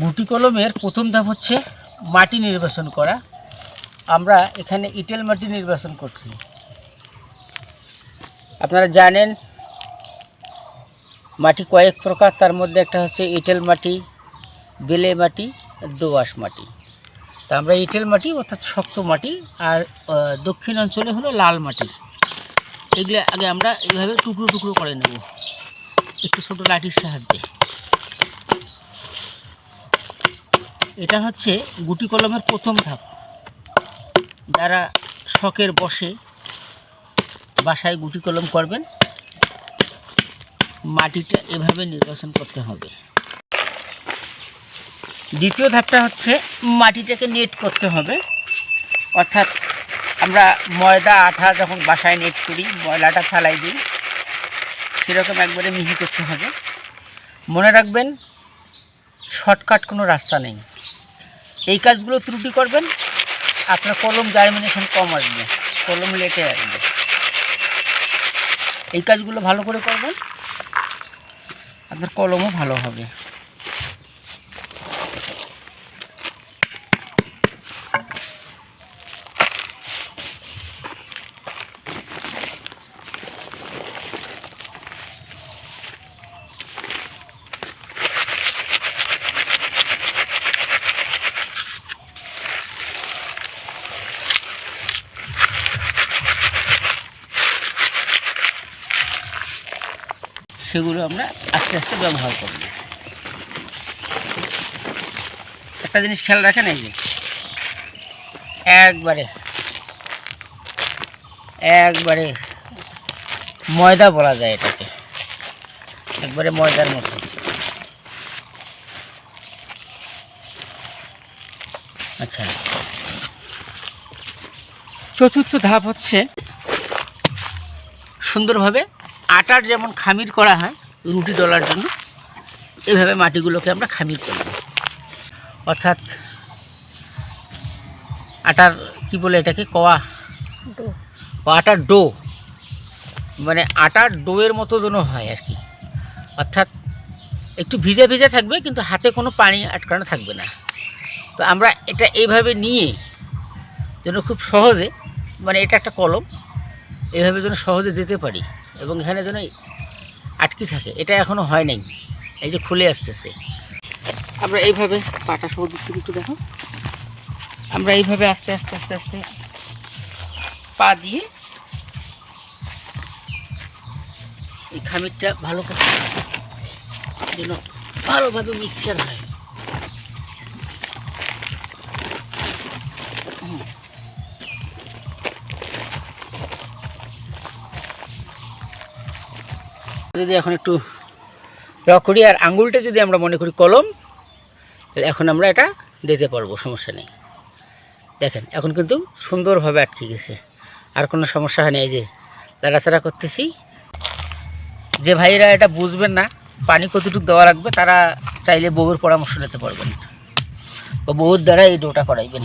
গুটি কলমের প্রথম ধাপ হচ্ছে মাটি নির্বাচন করা। আমরা এখানে ইটেল মাটি নির্বাচন করছি। আপনারা জানেন, মাটি কয়েক প্রকার, তার মধ্যে একটা হচ্ছে ইটেল মাটি, বেলে মাটি, দোআঁশ মাটি। তা আমরা ইটেল মাটি অর্থাৎ শক্ত মাটি, আর দক্ষিণ অঞ্চলে হলো লাল মাটি। এগুলো আগে আমরা এইভাবে টুকরো টুকরো করে নেব। একটু ছোটো লাঠির সাহায্যে। এটা হচ্ছে গুটি কলমের প্রথম ধাপ। যারা শখের বসে বাসায় গুটি কলম করবেন, মাটিটা এভাবে নির্বাচন করতে হবে। দ্বিতীয় ধাপটা হচ্ছে মাটিটাকে নেট করতে হবে। অর্থাৎ আমরা ময়দা, আঠা যখন বাসায় নেট করি, ময়লাটা ফালাই দিই, সেরকম একবারে মিহি করতে হবে। মনে রাখবেন শর্টকাট কোনো রাস্তা নেই। এই কাজগুলো ত্রুটি করবেন, আপনার কলম জার্মিনেশন কম আসবে, কলম লেটে আসবে। এই কাজগুলো ভালো করে করবেন, আপনার কলমও ভালো হবে। সেগুলো আমরা আস্তে আস্তে ব্যবহার করব একটা জিনিস খেয়াল রাখেন এই যে, একবারে একবারে ময়দা বলা যায় এটাকে, একবারে ময়দার মতো। আচ্ছা চতুর্থ ধাপ হচ্ছে সুন্দরভাবে আটার যেমন খামির করা হয় রুটি ডলার জন্য এভাবে মাটিগুলোকে আমরা খামির করব অর্থাৎ আটার কি বলে এটাকে কওয়া ও আটার ডো। মানে আটার ডোয়ের মতো যেন হয় আর কি। অর্থাৎ একটু ভিজে ভিজে থাকবে কিন্তু হাতে কোনো পানি আটকানো থাকবে না। তো আমরা এটা এইভাবে নিয়ে যেন খুব সহজে মানে এটা একটা কলম এভাবে যেন সহজে দিতে পারি। এবং এখানে যেন আটকে থাকে, এটা এখনও হয় নাই। এই যে খুলে আসতেছে। আমরা এইভাবে পাটা সহ দিচ্ছি একটু দেখো। আমরা এইভাবে আস্তে আস্তে আস্তে আস্তে পা দিয়ে এই খামিরটা ভালো করে যেন ভালোভাবে মিক্সার হয়। যদি এখন একটু র করি আর আঙুলটা যদি আমরা মনে করি কলম, তাহলে এখন আমরা এটা দিতে পারব, সমস্যা নেই। দেখেন, এখন কিন্তু সুন্দরভাবে আটকে গেছে। আর কোনো সমস্যা হয় না এই যে লাড়াচাড়া করতেছি। যে ভাইরা এটা বুঝবেন না, পানি কতটুকু দেওয়া লাগবে, তারা চাইলে বউয়ের পরামর্শ নিতে পারবেন। বউর দ্বারা এই ডোটা করাইবেন।